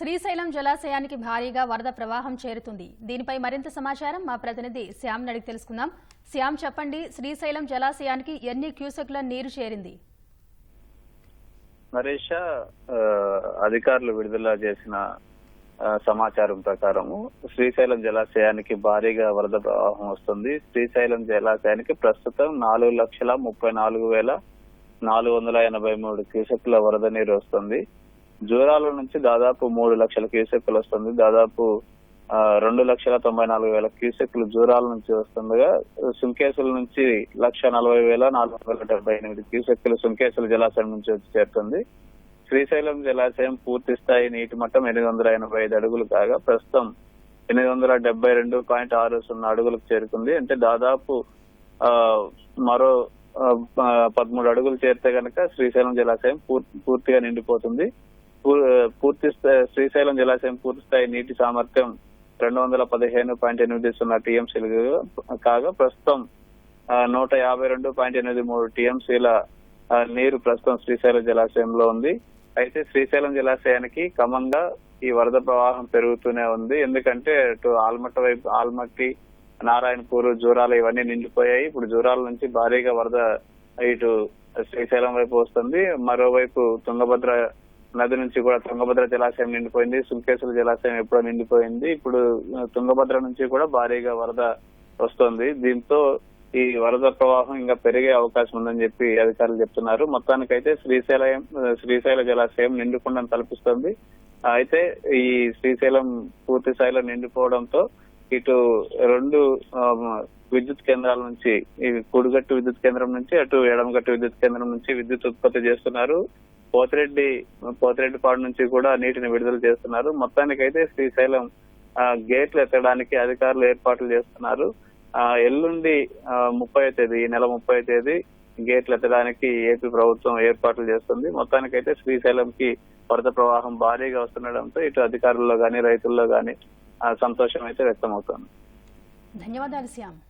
శ్రీశైలం జలాశయానికి భారీగా వరద ప్రవాహం చేరుతుంది. దీనిపై మరింత సమాచారం మా ప్రతినిధి శ్యామ్ అడిగి తెలుసుకుందాం. శ్యామ్ చెప్పండి శ్రీశైలం జలాశయానికి ఎన్ని క్యూసెక్ల నీరు చేరింది? నరేష అధికారులు విడుదల చేసిన సమాచారం ప్రకారము శ్రీశైలం జలాశయానికి భారీగా వరద ప్రవాహం వస్తుంది. శ్రీశైలం జలాశయానికి ప్రస్తుతం నాలుగు లక్షల ముప్పై నాలుగు వేల నాలుగు వందల ఎనభై మూడు క్యూసెక్ల వరద నీరు వస్తుంది. జూరాల నుంచి దాదాపు మూడు లక్షల క్యూసెక్లు వస్తుంది. దాదాపు రెండు లక్షల తొంభై నాలుగు వేల క్యూసెక్లు జూరాల నుంచి వస్తుండగా సుంకేసుల నుంచి లక్ష నలభై వేల నాలుగు వందల డెబ్బై ఎనిమిది క్యూసెక్లు సుంకేసుల జలాశయం నుంచి వచ్చి చేరుతుంది. శ్రీశైలం జలాశయం పూర్తి స్థాయి నీటి మట్టం ఎనిమిది వందల ఎనభై ఐదు అడుగులు కాగా ప్రస్తుతం ఎనిమిది వందల డెబ్బై రెండు పాయింట్ ఆరు సున్నా అడుగులకు చేరుకుంది. అంటే దాదాపు మరో పదమూడు అడుగులు చేరితే కనుక శ్రీశైలం జలాశయం పూర్తిగా నిండిపోతుంది. పూర్తి స్థాయి శ్రీశైలం జలాశయం పూర్తి స్థాయి నీటి సామర్థ్యం రెండు వందల పదిహేను పాయింట్ ఎనిమిది సున్నా టీఎంసీలు కాగా ప్రస్తుతం నూట యాభై రెండు పాయింట్ ఎనిమిది మూడు టీఎంసీల నీరు ప్రస్తుతం శ్రీశైలం జలాశయంలో ఉంది. అయితే శ్రీశైలం జలాశయానికి క్రమంగా ఈ వరద ప్రవాహం పెరుగుతూనే ఉంది. ఎందుకంటే అటు ఆల్మట్ట వైపు ఆల్మట్టి నారాయణపూర్ జూరాలు ఇవన్నీ నిండిపోయాయి. ఇప్పుడు జూరాల నుంచి భారీగా వరద ఇటు శ్రీశైలం వైపు వస్తుంది. మరోవైపు తుంగభద్ర నది నుంచి కూడా తుంగభద్ర జలాశయం నిండిపోయింది. సుంకేశ్వర జలాశయం ఎప్పుడో నిండిపోయింది. ఇప్పుడు తుంగభద్ర నుంచి కూడా భారీగా వరద వస్తుంది. దీంతో ఈ వరద ప్రవాహం ఇంకా పెరిగే అవకాశం ఉందని చెప్పి అధికారులు చెప్తున్నారు. మొత్తానికైతే శ్రీశైలం శ్రీశైల జలాశయం నిండుకుండా తలపిస్తుంది. అయితే ఈ శ్రీశైలం పూర్తి స్థాయిలో నిండిపోవడంతో ఇటు రెండు విద్యుత్ కేంద్రాల నుంచి ఈ కుడిగట్టు విద్యుత్ కేంద్రం నుంచి అటు ఎడమగట్టు విద్యుత్ కేంద్రం నుంచి విద్యుత్ ఉత్పత్తి చేస్తున్నారు. పోతిరెడ్డి పోతిరెడ్డిపాడు నుంచి కూడా నీటిని విడుదల చేస్తున్నారు. మొత్తానికైతే శ్రీశైలం గేట్లు ఎత్తడానికి అధికారులు ఏర్పాట్లు చేస్తున్నారు. ఆ, ఎల్లుండి ముప్పై తేదీ ఈ నెల ముప్పై తేదీ గేట్లు ఎత్తడానికి ఏపీ ప్రభుత్వం ఏర్పాట్లు చేస్తుంది. మొత్తానికైతే శ్రీశైలంకి వరద ప్రవాహం భారీగా వస్తుండడంతో ఇటు అధికారుల్లో కానీ రైతుల్లో కానీ సంతోషం అయితే వ్యక్తమవుతోంది. ధన్యవాదాలు శ్యామ్.